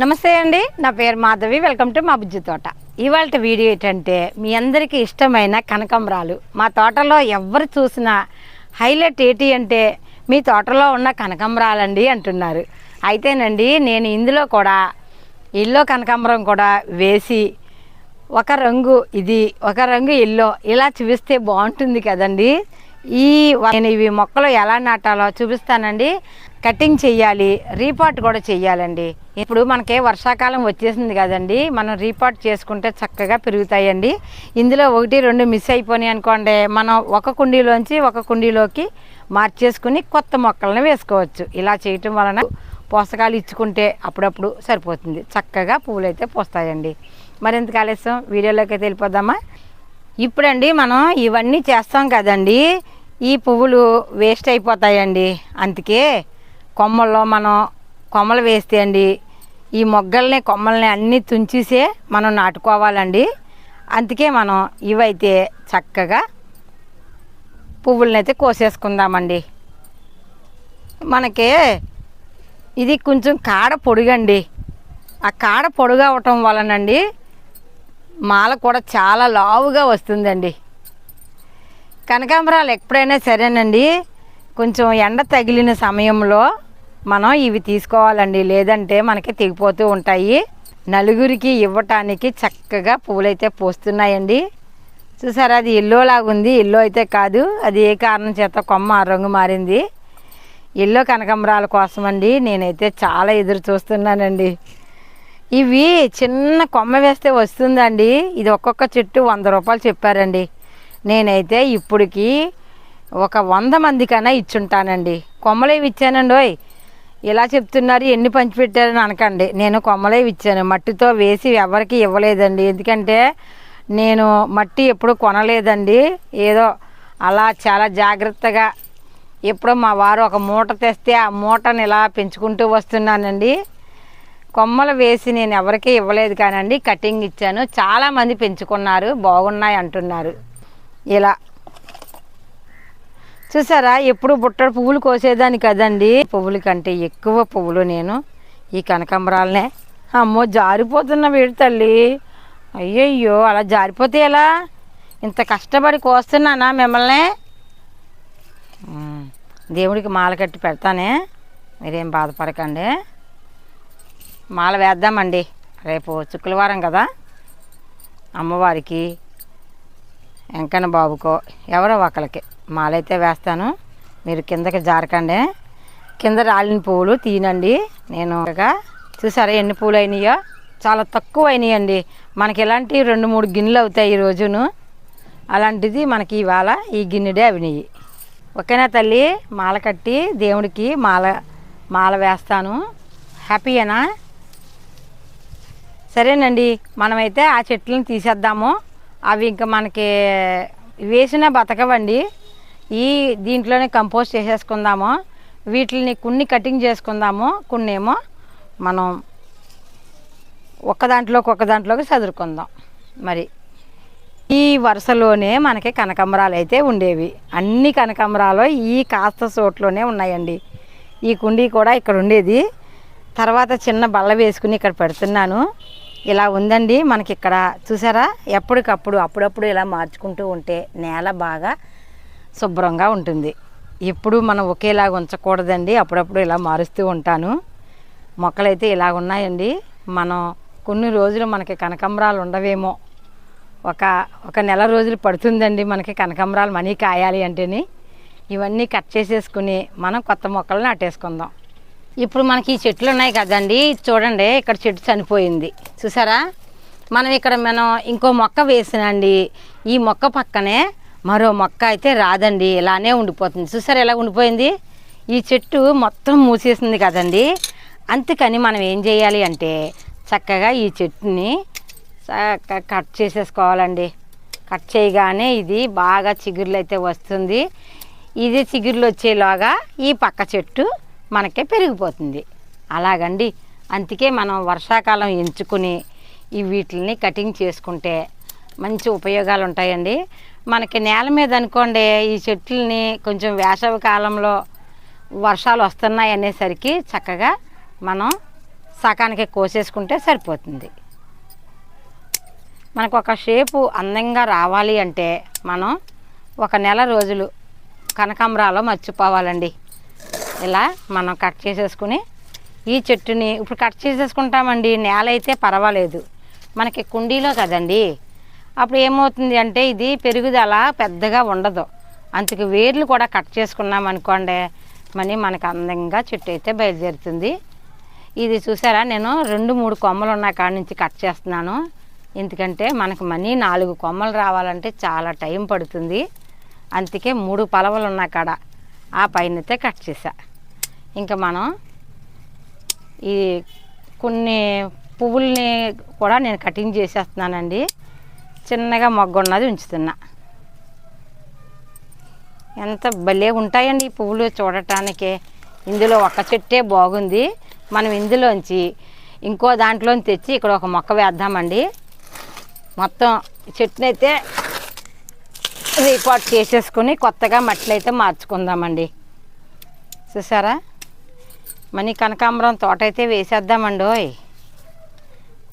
నమస్తే అండి నా పేరు మాధవి వెల్కమ్ టు మా బుజ్జి తోట. ఇవాళ వీడియో ఏంటంటే మీ అందరికీ ఇష్టమైన కనకాంబరాలు. మా తోటలో ఎవరు చూసినా హైలైట్ ఏంటి అంటే మీ తోటలో ఉన్న కనకంబరాలండి అంటున్నారు. అయితేనండి నేను ఇందులో కూడా ఎల్లో కనకాంబరం కూడా వేసి ఒక రంగు ఇది ఒక రంగు ఎల్లో ఇలా చూపిస్తే బాగుంటుంది కదండి. ఈ నేను ఇవి మొక్కలు ఎలా నాటాలో చూపిస్తానండి. కటింగ్ చెయ్యాలి రీపాట్ కూడా చెయ్యాలండి. ఇప్పుడు మనకి వర్షాకాలం వచ్చేసింది కదండి మనం రీపాట్ చేసుకుంటే చక్కగా పెరుగుతాయండి. ఇందులో ఒకటి రెండు మిస్ అయిపోయినాయి అనుకోండి మనం ఒక కుండీలోంచి ఒక కుండీలోకి మార్చేసుకుని కొత్త మొక్కలను వేసుకోవచ్చు. ఇలా చేయటం వలన పోషకాలు ఇచ్చుకుంటే అప్పుడప్పుడు సరిపోతుంది. చక్కగా పువ్వులు అయితే పోస్తాయండి. మరింత ఆలస్యం? వీడియోలోకి అయితే వెళ్ళిపోదామా? ఇప్పుడండి మనం ఇవన్నీ చేస్తాం కదండి ఈ పువ్వులు వేస్ట్ అయిపోతాయండి. అందుకే కొమ్మల్లో మనం కొమ్మలు వేస్తే అండి ఈ మొగ్గల్ని కొమ్మల్ని అన్నీ తుంచేసే మనం నాటుకోవాలండి. అందుకే మనం ఇవైతే చక్కగా పువ్వులనైతే అయితే కోసేసుకుందామండి. మనకి ఇది కొంచెం కాడ పొడుగండి. ఆ కాడ పొడుగు అవటం వలనండి మాల కూడా చాలా లావుగా వస్తుందండి. కనకాంబరాలు ఎప్పుడైనా సరేనండి కొంచెం ఎండ తగిలిన సమయంలో మనం ఇవి తీసుకోవాలండి. లేదంటే మనకి తెగిపోతూ ఉంటాయి. నలుగురికి ఇవ్వటానికి చక్కగా పువ్వులైతే పోస్తున్నాయండి. చూసారా అది ఎల్లో లాగుంది. ఎల్లో అయితే కాదు అది ఏ కారణం చేత కొమ్మ రంగు మారింది. ఎల్లో కనకాంబరాల కోసం అండి నేనైతే చాలా ఎదురు చూస్తున్నానండి. ఇవి చిన్న కొమ్మ వేస్తే వస్తుందండి. ఇది ఒక్కొక్క చెట్టు వంద రూపాయలు చెప్పారండి. నేనైతే ఇప్పటికి ఒక వంద మందికైనా ఇచ్చుంటానండి. కొమ్మలేవి ఇచ్చానండి ఓయ్. ఇలా చెప్తున్నారు ఎన్ని పంచిపెట్టారని అనకండి. నేను కొమ్మలేవి ఇచ్చాను. మట్టితో వేసి ఎవరికి ఇవ్వలేదండి. ఎందుకంటే నేను మట్టి ఎప్పుడు కొనలేదండి. ఏదో అలా చాలా జాగ్రత్తగా ఎప్పుడో మా వారు ఒక మూట తెస్తే ఆ మూటని ఇలా పెంచుకుంటూ వస్తున్నానండి. కొమ్మలు వేసి నేను ఎవరికీ ఇవ్వలేదు కానండి కటింగ్ ఇచ్చాను. చాలామంది పెంచుకున్నారు బాగున్నాయి అంటున్నారు. ఇలా చూసారా? ఎప్పుడు బుట్టడు పువ్వులు కోసేదాన్ని కదండి. పువ్వుల కంటే ఎక్కువ పువ్వులు నేను ఈ కనకాంబరాలనే. అమ్మో జారిపోతున్న వీడు తల్లి. అయ్యయ్యో అలా జారిపోతే ఎలా? ఇంత కష్టపడి కోస్తున్నానా మిమ్మల్ని? దేవుడికి మాల కట్టి పెడతానే. మీరేం బాధపడకండి. మాల వేద్దామండి. రేపు శుక్రవారం కదా. అమ్మవారికి వెంకన్న బాబుకో ఎవరో ఒకరికి మాలైతే వేస్తాను. మీరు కిందకి జారకండి. కింద రాలిన పువ్వులు తీనండి నేను చూసారా ఎన్ని పూలు అయినాయో? చాలా తక్కువ అయినాయండి. మనకి ఇలాంటి రెండు మూడు గిన్నెలు అవుతాయి ఈ రోజును. అలాంటిది మనకి ఇవాళ ఈ గిన్నెడే అవినాయి. ఓకేనా తల్లి? మాల కట్టి దేవుడికి మాల మాల వేస్తాను. హ్యాపీయేనా సరేనండి. మనమైతే ఆ చెట్లను తీసేద్దాము. అవి ఇంకా మనకి వేసినా బతకవండి. ఈ దీంట్లోనే కంపోస్ట్ చేసేసుకుందాము. వీటిని కొన్ని కటింగ్ చేసుకుందాము. కొన్ని ఏమో మనం ఒక దాంట్లోకి ఒక దాంట్లోకి చదురుకుందాం మరి ఈ వరుసలోనే మనకి కనకాంబరాలు అయితే ఉండేవి. అన్ని కనకాంబరాలు ఈ కాస్త చోట్లోనే ఉన్నాయండి. ఈ కుండీ కూడా ఇక్కడ ఉండేది. తర్వాత చిన్న బల్ల వేసుకుని ఇక్కడ పెడుతున్నాను. ఇలా ఉందండి మనకి ఇక్కడ. చూసారా? ఎప్పటికప్పుడు అప్పుడప్పుడు ఇలా మార్చుకుంటూ ఉంటే నేల బాగా శుభ్రంగా ఉంటుంది. ఎప్పుడు మనం ఒకేలాగా ఉంచకూడదండి. అప్పుడప్పుడు ఇలా మారుస్తూ ఉంటాను. మొక్కలైతే ఇలా ఉన్నాయండి మనం కొన్ని రోజులు మనకి కనకాంబరాలు ఉండవేమో. ఒక ఒక నెల రోజులు పడుతుందండి మనకి కనకాంబరాలు మనీ కాయాలి అంటేని. ఇవన్నీ కట్ చేసేసుకుని మనం కొత్త మొక్కలు నాటేసుకుందాం. ఇప్పుడు మనకి ఈ చెట్లు ఉన్నాయి కదండి. ఇది చూడండి ఇక్కడ చెట్టు చనిపోయింది. చూసారా? మనం ఇక్కడ మనం ఇంకో మొక్క వేసినండి. ఈ మొక్క పక్కనే మరో మొక్క అయితే రాదండి ఇలానే ఉండిపోతుంది. చూసారు ఎలా ఉండిపోయింది? ఈ చెట్టు మొత్తం మూసేసింది కదండి. అందుకని మనం ఏం చేయాలి అంటే చక్కగా ఈ చెట్టుని చక్కగా కట్ చేసేసుకోవాలండి. కట్ చేయగానే ఇది బాగా చిగుర్లు అయితే వస్తుంది. ఇది చిగుర్లు వచ్చేలాగా ఈ పక్క చెట్టు మనకే పెరిగిపోతుంది. అలాగండి. అందుకే మనం వర్షాకాలం ఎంచుకుని ఈ వీటిని కటింగ్ చేసుకుంటే మంచి ఉపయోగాలు ఉంటాయండి మనకి నేల మీద అనుకోండి ఈ చెట్లని కొంచెం వేసవి కాలంలో వర్షాలు వస్తున్నాయి అనేసరికి చక్కగా మనం సకానికి కోసేసుకుంటే సరిపోతుంది. మనకు ఒక షేపు అందంగా రావాలి అంటే మనం ఒక నెల రోజులు కనకాంబరాలు మర్చిపోవాలండి. ఇలా మనం కట్ చేసేసుకుని ఈ చెట్టుని ఇప్పుడు కట్ చేసేసుకుంటామండి నేల అయితే పర్వాలేదు. మనకి కుండీలో కదండి అప్పుడు ఏమవుతుంది అంటే ఇది పెరుగుదల పెద్దగా ఉండదు. అందుకు వేర్లు కూడా కట్ చేసుకున్నాం అనుకోండి. మనీ మనకు అందంగా చెట్టు అయితే బయలుదేరుతుంది. ఇది చూసారా? నేను రెండు మూడు కొమ్మలు ఉన్న కాడ నుంచి కట్ చేస్తున్నాను. ఎందుకంటే మనకు మనీ నాలుగు కొమ్మలు రావాలంటే చాలా టైం పడుతుంది. అందుకే మూడు పలవలు ఉన్న కాడ. ఆ పైనతే కట్ చేసా ఇంకా మనం ఈ కొన్ని పువ్వుల్ని కూడా నేను కటింగ్ చేసేస్తున్నానండి. చిన్నగా మొగ్గ ఉన్నది ఉంచుతున్నా. ఎంత భలే ఉంటాయండి ఈ పువ్వులు చూడటానికి. ఇందులో ఒక చెట్టే బాగుంది. మనం ఇందులోంచి ఇంకో దాంట్లోని తెచ్చి ఇక్కడ ఒక మొక్క వేద్దామండి. మొత్తం చెట్టునైతే రీపాట్ చేసేసుకుని కొత్తగా మట్టిలో అయితే మార్చుకుందామండి. చూసారా? మనీ కనకాంబరం తోట అయితే వేసేద్దామండి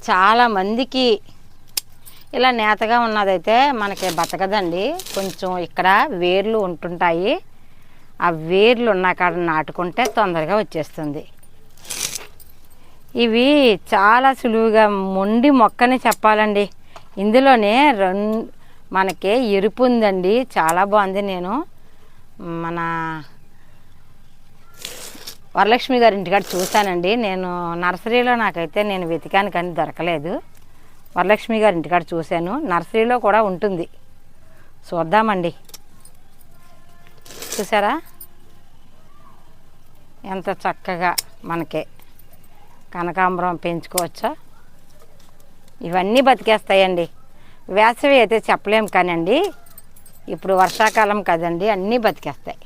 చాలా మందికి ఇలా నేతగా ఉన్నదైతే మనకి బతకదండి. కొంచెం ఇక్కడ వేర్లు ఉంటుంటాయి. ఆ వేర్లు ఉన్న కాడ నాటుకుంటే తొందరగా వచ్చేస్తుంది. ఇవి చాలా సులువుగా మొండి మొక్కని చెప్పాలండి. ఇందులోనే రెండు మనకి ఎరుపు ఉందండి. చాలా బాగుంది నేను. మన వరలక్ష్మి గారి ఇంటికాడ చూశానండి. నేను నర్సరీలో నాకైతే నేను వెతికాను కానీ దొరకలేదు. వరలక్ష్మి గారి ఇంటికాడ చూశాను. నర్సరీలో కూడా ఉంటుంది. చూద్దామండి. చూసారా? ఎంత చక్కగా మనకి కనకాంబరం పెంచుకోవచ్చా? ఇవన్నీ బతికేస్తాయండి. వేసవి అయితే చెప్పలేం కానండి. ఇప్పుడు వర్షాకాలం కదండి అన్నీ బతికేస్తాయి.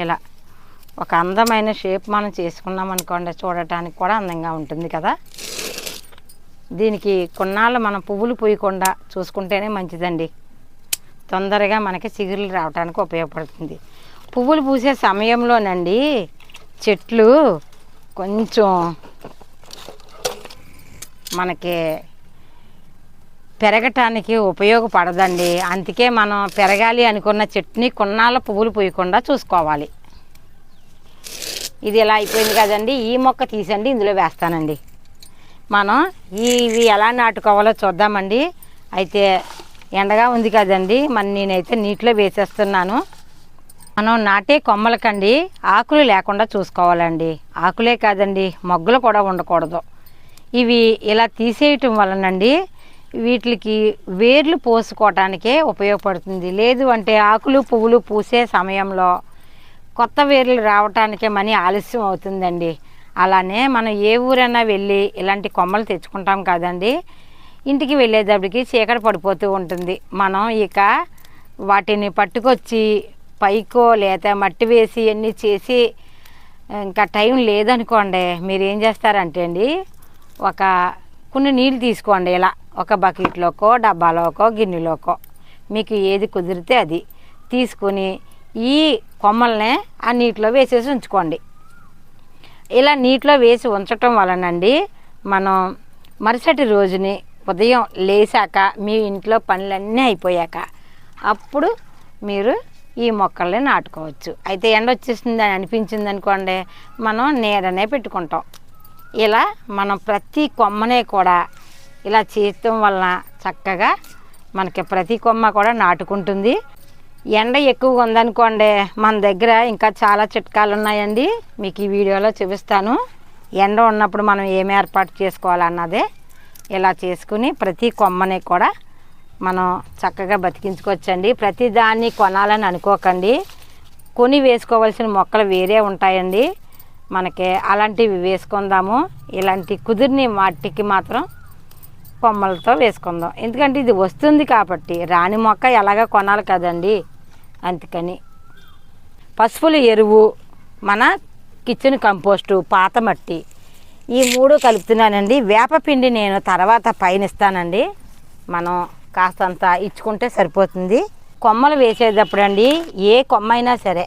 ఇలా. ఒక అందమైన షేప్ మనం చేసుకున్నాం అనుకోండి చూడటానికి కూడా అందంగా ఉంటుంది కదా. దీనికి కొన్నాళ్ళు మనం పువ్వులు పూయకుండా చూసుకుంటేనే మంచిదండి. తొందరగా మనకి చిగురులు రావడానికి ఉపయోగపడుతుంది. పువ్వులు పూసే సమయంలోనండి చెట్లు కొంచెం మనకి పెరగటానికి ఉపయోగపడదండి. అందుకే మనం పెరగాలి అనుకున్న చెట్టుని కొన్నాళ్ళ పువ్వులు పూయకుండా చూసుకోవాలి. ఇది ఇలా అయిపోయింది కదండి. ఈ మొక్క తీసండి ఇందులో వేస్తానండి. మనం ఇవి ఎలా నాటుకోవాలో చూద్దామండి. అయితే ఎండగా ఉంది కదండి. మరి నేనైతే నీటిలో వేసేస్తున్నాను. మనం నాటే కొమ్మలకండి ఆకులు లేకుండా చూసుకోవాలండి. ఆకులే కాదండి మొగ్గలు కూడా ఉండకూడదు. ఇవి ఇలా తీసేయటం వలనండి వీటికి వేర్లు పోసుకోవటానికే ఉపయోగపడుతుంది. లేదు అంటే ఆకులు పువ్వులు పూసే సమయంలో కొత్త వేర్లు రావటానికే మనీ ఆలస్యం అవుతుందండి. అలానే మనం ఏ ఊరైనా వెళ్ళి ఇలాంటి కొమ్మలు తెచ్చుకుంటాం కదండి. ఇంటికి వెళ్ళేటప్పటికి చీకటి పడిపోతూ ఉంటుంది. మనం ఇక వాటిని పట్టుకొచ్చి పైకో లేదా మట్టి వేసి అన్నీ చేసి ఇంకా టైం లేదనుకోండి మీరు ఏం చేస్తారంటే అండి ఒక కొన్ని నీళ్ళు తీసుకోండి ఇలా ఒక బకెట్లోకో డబ్బాలోకో గిన్నెలోకో. మీకు ఏది కుదిరితే అది తీసుకుని ఈ కొమ్మల్ని ఆ నీటిలో వేసేసి ఉంచుకోండి. ఇలా నీటిలో వేసి ఉంచటం వలనండి మనం మరుసటి రోజుని ఉదయం లేచాక మీ ఇంట్లో పనులన్నీ అయిపోయాక అప్పుడు మీరు ఈ మొక్కల్ని నాటుకోవచ్చు. అయితే ఎండ వచ్చేసింది అని అనిపించింది అనుకోండి మనం నీడనే పెట్టుకుంటాం. ఇలా మనం ప్రతి కొమ్మనే కూడా ఇలా చేయటం వలన చక్కగా మనకి ప్రతి కొమ్మ కూడా నాటుకుంటుంది. ఎండ ఎక్కువగా ఉందనుకోండి మన దగ్గర ఇంకా చాలా చిట్కాలు ఉన్నాయండి. మీకు ఈ వీడియోలో చూపిస్తాను. ఎండ ఉన్నప్పుడు మనం ఏమి ఏర్పాటు చేసుకోవాలన్నదే ఇలా చేసుకుని ప్రతి కొమ్మని కూడా మనం చక్కగా బతికించుకోవచ్చండి. ప్రతి దాన్ని కొనాలని అనుకోకండి. కొని వేసుకోవాల్సిన మొక్కలు వేరే ఉంటాయండి. మనకి అలాంటివి వేసుకుందాము. ఇలాంటి కుదిరిని వాటికి మాత్రం కొమ్మలతో వేసుకుందాం. ఎందుకంటే ఇది వస్తుంది కాబట్టి రాణి మొక్క ఎలాగ కొనాలి కదండి? అందుకని. పసుపుల ఎరువు మన కిచెన్ కంపోస్టు పాత మట్టి. ఈ మూడు కలుపుతున్నానండి. వేపపిండి నేను తర్వాత పైన ఇస్తానండి. మనం కాస్తంత ఇచ్చుకుంటే సరిపోతుంది. కొమ్మలు వేసేటప్పుడు అండి ఏ కొమ్మ అయినా సరే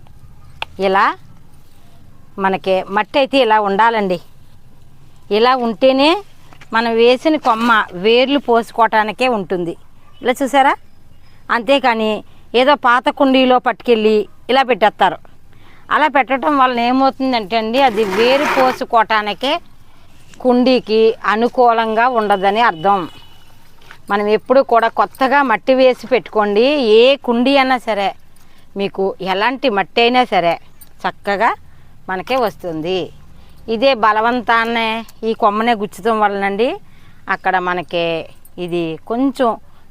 ఇలా మనకి మట్టి అయితే ఇలా ఉండాలండి. ఇలా ఉంటేనే మనం వేసిన కొమ్మ వేర్లు పోసుకోవటానికే ఉంటుంది. ఇలా చూసారా? అంతేకాని ఏదో పాత కుండీలో పట్టుకెళ్ళి ఇలా పెట్టేస్తారు. అలా పెట్టడం వలన ఏమవుతుందంటే అండి అది వేరు పోసుకోవటానికే కుండీకి అనుకూలంగా ఉండదని అర్థం. మనం ఎప్పుడు కూడా కొత్తగా మట్టి వేసి పెట్టుకోండి ఏ కుండీ అయినా సరే మీకు ఎలాంటి మట్టి అయినా సరే చక్కగా మనకే వస్తుంది. ఇదే బలవంతాన్నే ఈ కొమ్మనే గుచ్చడం వలనండి. అక్కడ మనకి ఇది కొంచెం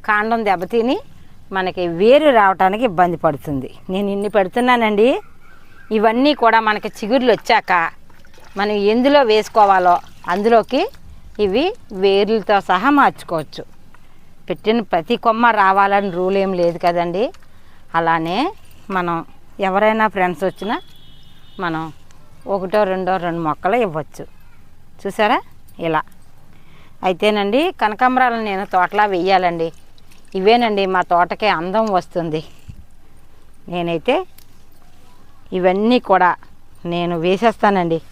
కాండం దెబ్బతిని మనకి వేరు రావడానికి ఇబ్బంది పడుతుంది. నేను ఇన్ని పెడుతున్నానండి. ఇవన్నీ కూడా మనకి చిగుర్లు వచ్చాక మనం ఎందులో వేసుకోవాలో అందులోకి ఇవి వేర్లతో సహా మార్చుకోవచ్చు. పెట్టిన ప్రతి కొమ్మ రావాలని రూల్ ఏం లేదు కదండి. అలానే మనం ఎవరైనా ఫ్రెండ్స్ వచ్చినా మనం ఒకటో రెండో రెండు మొక్కలు ఇవ్వచ్చు. చూసారా? ఇలా. అయితేనండి కనకాంబరాలను నేను తోటలా వేయాలండి ఇవేనండి మా తోటకి అందం వస్తుంది. నేనైతే ఇవన్నీ కూడా నేను వేసేస్తానండి.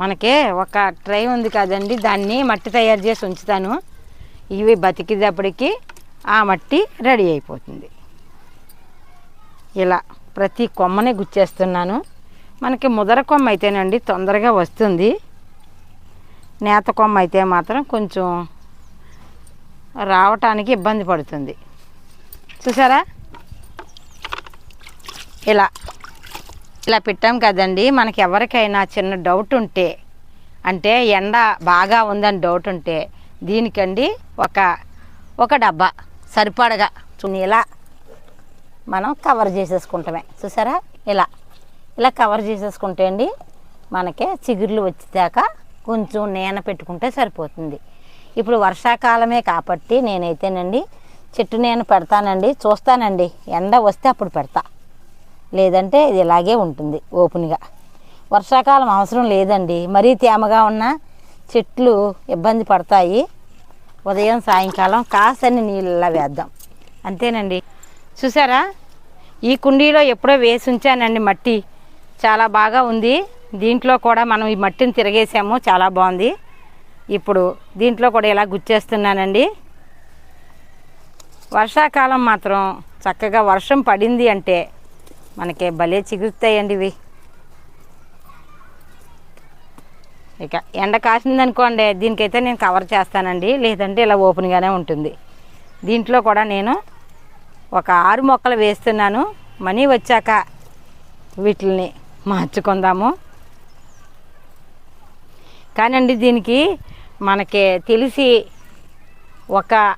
మనకి ఒక ట్రై ఉంది కదండి దాన్ని మట్టి తయారు చేసి ఉంచుతాను. ఇవి బతికేటప్పటికి ఆ మట్టి రెడీ అయిపోతుంది. ఇలా ప్రతి కొమ్మని గుచ్చేస్తున్నాను. మనకి ముదర కొమ్మ అయితేనండి తొందరగా వస్తుంది. నేత కొమ్మ అయితే మాత్రం కొంచెం రావటానికి ఇబ్బంది పడుతుంది. చూసారా? ఇలా ఇలా పెట్టాం కదండి. మనకి ఎవరికైనా చిన్న డౌట్ ఉంటే అంటే ఎండ బాగా ఉందని డౌట్ ఉంటే దీనికండి ఒక ఒక డబ్బా సరిపడగా. ఇలా మనం కవర్ చేసేసుకుంటామే. చూసారా? ఇలా. ఇలా కవర్ చేసేసుకుంటే అండి మనకే చిగుర్లు వచ్చేదాక కొంచెం నేన పెట్టుకుంటే సరిపోతుంది. ఇప్పుడు వర్షాకాలమే కాబట్టి నేనైతేనండి చెట్టు నేను పెడతానండి చూస్తానండి. ఎండ వస్తే అప్పుడు పెడతా. లేదంటే ఇది ఇలాగే ఉంటుంది ఓపెన్గా. వర్షాకాలం అవసరం లేదండి. మరీ తేమగా ఉన్న చెట్లు ఇబ్బంది పడతాయి. ఉదయం సాయంకాలం కాసని నీళ్ళ వేద్దాం. అంతేనండి. చూసారా? ఈ కుండీలో ఎప్పుడో వేసి ఉంచానండి మట్టి. చాలా బాగా ఉంది. దీంట్లో కూడా మనం ఈ మట్టిని తిరగేసాము. చాలా బాగుంది. ఇప్పుడు దీంట్లో కూడా ఇలా గుచ్చేస్తున్నానండి. వర్షాకాలం మాత్రం చక్కగా వర్షం పడింది అంటే మనకి భలే చిగురుతాయండి ఇవి. ఇక ఎండ కాసిందనుకోండి దీనికైతే నేను కవర్ చేస్తానండి. లేదంటే ఇలా ఓపెన్గానే ఉంటుంది. దీంట్లో కూడా నేను ఒక ఆరు మొక్కలు వేస్తున్నాను. మనీ వచ్చాక వీటిని మార్చుకుందాము. కానండి దీనికి మనకి తెలిసి ఒక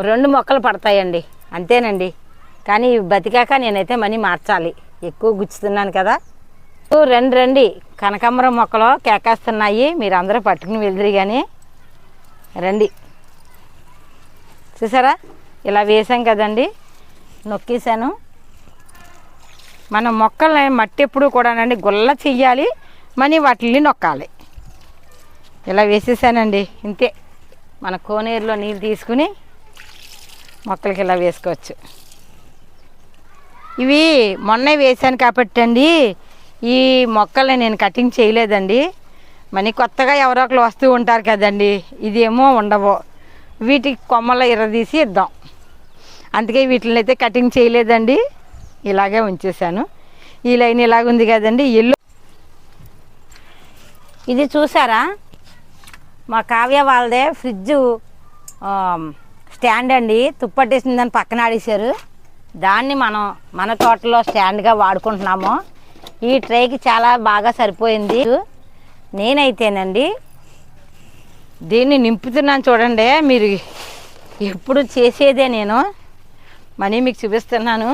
రెండు మొక్కలు పడతాయండి. అంతేనండి. కానీ బతికాక నేనైతే మనీ మార్చాలి. ఎక్కువ గుచ్చుతున్నాను కదా. ఓ, రండి రండి. కనకాంబరం మొక్కలు కేకేస్తున్నాయి. మీరు అందరూ పట్టుకుని వెళ్దురు కానీ రండి. చూసారా? ఇలా వేసాం కదండి. నొక్కేసాను మన మొక్కల్ని మట్టి ఎప్పుడు కూడానండి గుల్ల చెయ్యాలి మనీ వాటిని నొక్కాలి. ఇలా వేసేసానండి ఇంతే. మన కోనేరులో నీళ్ళు తీసుకుని మొక్కలకి ఇలా వేసుకోవచ్చు. ఇవి మొన్న వేసాను కాబట్టి అండి ఈ మొక్కల్ని నేను కటింగ్ చేయలేదండి. మనీ కొత్తగా ఎవరో ఒకరు వస్తూ ఉంటారు కదండి ఇదేమో ఉండవు. వీటికి కొమ్మలు ఇరదీసి ఇద్దాం. అందుకే వీటిని అయితే కటింగ్ చేయలేదండి. ఇలాగే ఉంచేసాను ఈ లైన్ ఇలాగుంది కదండి ఎల్లో ఇది చూసారా? మా కావ్య వాళ్ళదే ఫ్రిడ్జ్ స్టాండ్ అండి. తుప్పట్టేసిందని పక్కన ఆడేశారు. దాన్ని మనం మన తోటలో స్టాండ్గా వాడుకుంటున్నాము. ఈ ట్రైకి చాలా బాగా సరిపోయింది. నేనైతేనండి దీన్ని నింపుతున్నాను చూడండి. మీరు ఎప్పుడు చేసేదే నేను. మనీ మీకు చూపిస్తున్నాను.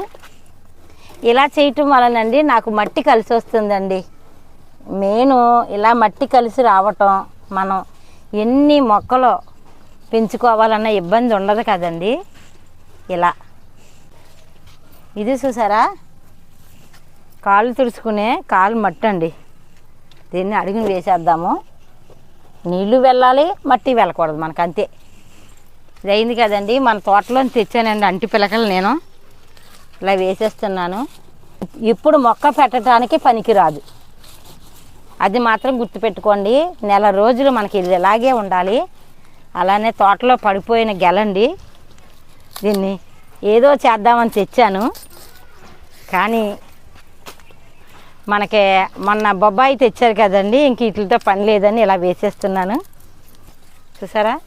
ఇలా చేయటం వలనండి నాకు మట్టి కలిసి వస్తుందండి. నేను ఇలా మట్టి కలిసి రావటం మనం ఎన్ని మొక్కలు పెంచుకోవాలన్న ఇబ్బంది ఉండదు కదండి. ఇలా. ఇది చూసారా? కాళ్ళు తుడుచుకునే కాలు మట్టి అండి దీన్ని అడుగుని వేసేద్దాము. నీళ్ళు వెళ్ళాలి మట్టి వెళ్ళకూడదు మనకు అంతే. ఇది అయింది కదండి. మన తోటలోని తెచ్చానండి అంటి పిలకలు నేను. ఇలా వేసేస్తున్నాను. ఇప్పుడు మొక్క పెట్టడానికి పనికిరాదు. అది మాత్రం గుర్తుపెట్టుకోండి. నెల రోజులు మనకి ఇది ఇలాగే ఉండాలి. అలానే తోటలో పడిపోయిన గెలండి. దీన్ని ఏదో చేద్దామని తెచ్చాను. కానీ మనకి మొన్న బొబ్బాయి తెచ్చారు కదండి ఇంక వీటితో పని లేదని ఇలా వేసేస్తున్నాను. చూసారా సరే ఈ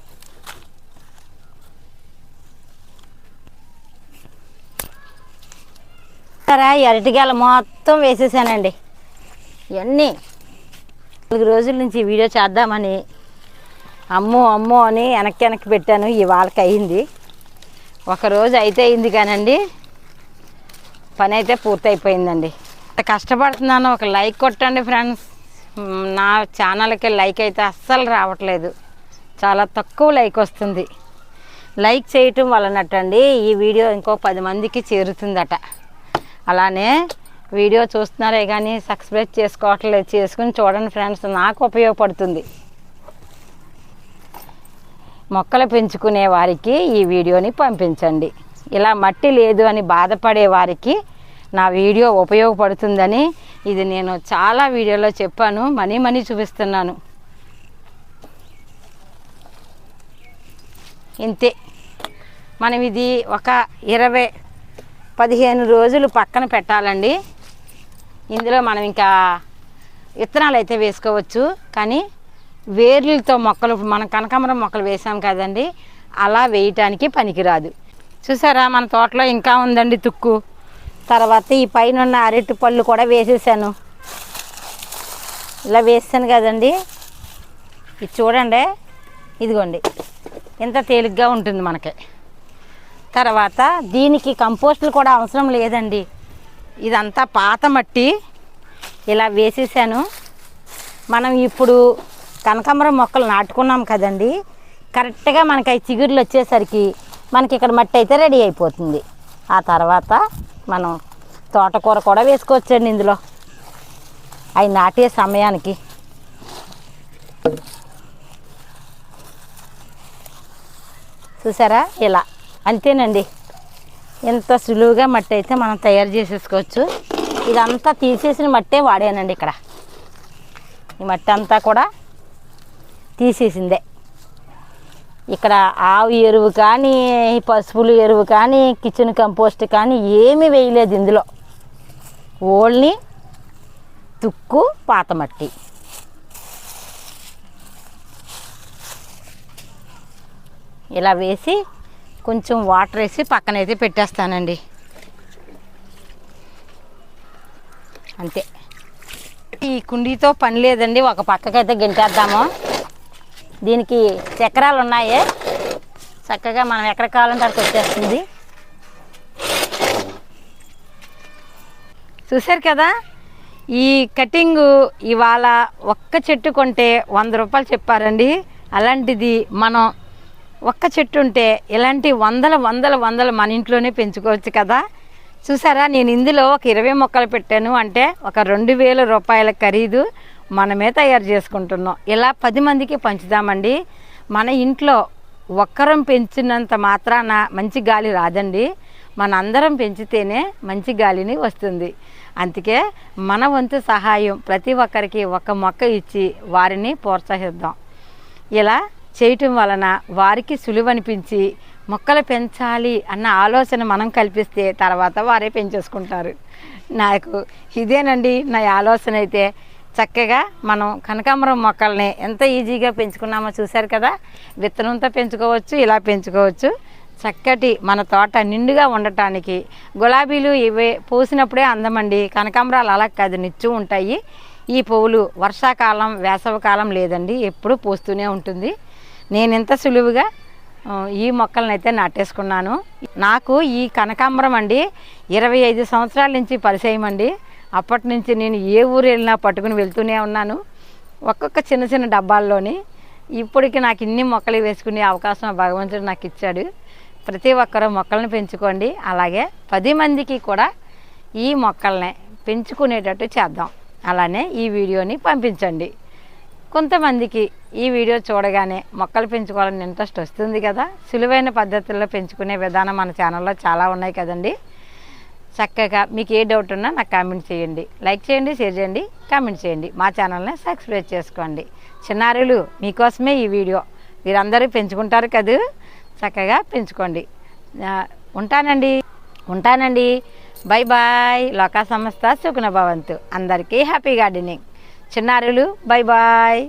అరటికాయలు మొత్తం వేసేసానండి. ఇవన్నీ నాలుగు రోజుల నుంచి వీడియో చేద్దామని అమ్మో అమ్మో అని వెనక్కి వెనక్కి పెట్టాను ఇవాళకి అయింది. ఒక రోజు అయితే అయింది కానండి. పని అయితే పూర్తయిపోయిందండి. కష్టపడుతున్నాను ఒక లైక్ కొట్టండి ఫ్రెండ్స్. నా ఛానల్కి లైక్ అయితే అస్సలు రావట్లేదు. చాలా తక్కువ లైక్ వస్తుంది. లైక్ చేయటం వలనటండి ఈ వీడియో ఇంకో పది మందికి చేరుతుందట. అలానే వీడియో చూస్తున్నారే కానీ సబ్స్క్రైబ్ చేసుకోవట్లేదు చేసుకుని చూడండి ఫ్రెండ్స్ నాకు ఉపయోగపడుతుంది. మొక్కలు పెంచుకునే వారికి ఈ వీడియోని పంపించండి. ఇలా మట్టి లేదు అని బాధపడే వారికి నా వీడియో ఉపయోగపడుతుందని ఇది నేను చాలా వీడియోలో చెప్పాను మనీ మనీ చూపిస్తున్నాను. ఇంతే. మనం ఇది ఒక ఇరవై పదిహేను రోజులు పక్కన పెట్టాలండి. ఇందులో మనం ఇంకా విత్తనాలు అయితే వేసుకోవచ్చు. కానీ వేర్లతో మొక్కలు మనం కనకాంబరం మొక్కలు వేసాం కదండి అలా వేయటానికి పనికిరాదు. చూసారా మన తోటలో ఇంకా ఉందండి తుక్కు. తర్వాత ఈ పైన ఉన్న అరటి పళ్ళు కూడా వేసేసాను. ఇలా వేసాను కదండి. ఇది చూడండి ఇదిగోండి. ఇంత తేలిగ్గా ఉంటుంది మనకి. తర్వాత దీనికి కంపోస్టులు కూడా అవసరం లేదండి. ఇదంతా పాత మట్టి. ఇలా వేసేసాను. మనం ఇప్పుడు కనకాంబరం మొక్కలు నాటుకున్నాం కదండి. కరెక్ట్గా మనకి అవి చిగుర్లు వచ్చేసరికి మనకి ఇక్కడ మట్టి అయితే రెడీ అయిపోతుంది. ఆ తర్వాత మనం తోటకూర కూడా వేసుకోవచ్చండి ఇందులో. అవి నాటే సమయానికి. చూసారా? ఇలా. అంతేనండి. ఎంత సులువుగా మట్టి అయితే మనం తయారు చేసేసుకోవచ్చు. ఇదంతా తీసేసిన మట్టే వాడానండి ఇక్కడ. ఈ మట్టి అంతా కూడా తీసేసిందే. ఇక్కడ ఆవు ఎరువు కానీ పసుపులు ఎరువు కానీ కిచెన్ కంపోస్ట్ కానీ ఏమీ వేయలేదు ఇందులో. ఓన్లీ తుక్కు పాత మట్టి. ఇలా వేసి కొంచెం వాటర్ వేసి పక్కనైతే పెట్టేస్తానండి. అంతే. ఈ కుండీతో పని లేదండి ఒక పక్కకైతే గెంటేద్దాము. దీనికి చక్రాలు ఉన్నాయి. చక్కగా మనం ఎక్కడ కావాలంటే అక్కడికి వచ్చేస్తుంది. చూశారు కదా? ఈ కటింగ్ ఇవాళ ఒక్క చెట్టు కొంటే వంద రూపాయలు చెప్పారండి. అలాంటిది మనం ఒక్క చెట్టు ఉంటే ఇలాంటి వందల వందల వందలు మన ఇంట్లోనే పెంచుకోవచ్చు కదా. చూసారా? నేను ఇందులో ఒక ఇరవై మొక్కలు పెట్టాను అంటే ఒక రెండు వేల రూపాయల ఖరీదు మనమే తయారు చేసుకుంటున్నాం. ఇలా పది మందికి పంచుదామండి. మన ఇంట్లో ఒక్కరం పెంచినంత మాత్రాన మంచి గాలి రాదండి. మనందరం పెంచితేనే మంచి గాలిని వస్తుంది. అందుకే మన వంతు సహాయం ప్రతి ఒక్కరికి ఒక మొక్క ఇచ్చి వారిని ప్రోత్సహిద్దాం. ఇలా చేయటం వలన వారికి సులువనిపించి మొక్కలు పెంచాలి అన్న ఆలోచన మనం కల్పిస్తే తర్వాత వారే పెంచేసుకుంటారు. నాకు ఇదేనండి నా ఆలోచన అయితే. చక్కగా మనం కనకాంబరం మొక్కల్ని ఎంత ఈజీగా పెంచుకున్నామో చూశారు కదా? విత్తనంతో పెంచుకోవచ్చు ఇలా పెంచుకోవచ్చు. చక్కటి మన తోట నిండుగా ఉండటానికి గులాబీలు ఇవే పూసినప్పుడే అందమండి. కనకాంబరాలు అలా కాదు నిచ్చు ఉంటాయి. ఈ పువ్వులు వర్షాకాలం వేసవకాలం లేదండి. ఎప్పుడూ పూస్తూనే ఉంటుంది. నేను ఇంత సులువుగా ఈ మొక్కలను అయితే నాటేసుకున్నాను. నాకు ఈ కనకాంబరం అండి ఇరవై ఐదు సంవత్సరాల నుంచి పరిచయమండి అప్పటి నుంచి నేను ఏ ఊరు వెళ్ళినా పట్టుకుని వెళ్తూనే ఉన్నాను. ఒక్కొక్క చిన్న చిన్న డబ్బాల్లోని ఇప్పటికి నాకు ఇన్ని మొక్కలు వేసుకునే అవకాశం భగవంతుడు నాకు ఇచ్చాడు. ప్రతి ఒక్కరూ మొక్కలను పెంచుకోండి. అలాగే పది మందికి కూడా ఈ మొక్కల్ని పెంచుకునేటట్టు చేద్దాం. అలానే ఈ వీడియోని పంపించండి. కొంతమందికి ఈ వీడియో చూడగానే మొక్కలు పెంచుకోవాలని ఇంట్రెస్ట్ వస్తుంది కదా. సులువైన పద్ధతుల్లో పెంచుకునే విధానం మన ఛానల్లో చాలా ఉన్నాయి కదండి. చక్కగా మీకు ఏ డౌట్ ఉన్నా నాకు కామెంట్ చేయండి. లైక్ చేయండి షేర్ చేయండి కామెంట్ చేయండి. మా ఛానల్ని సబ్స్క్రైబ్ చేసుకోండి. చిన్నారులు మీకోసమే ఈ వీడియో. మీరందరూ పెంచుకుంటారు కదూ? చక్కగా పెంచుకోండి. ఉంటానండి. ఉంటానండి. Bye bye. లోకా సంస్థ సుఖన భవంతు. అందరికీ హ్యాపీ గార్డెనింగ్. చిన్నారులు. Bye bye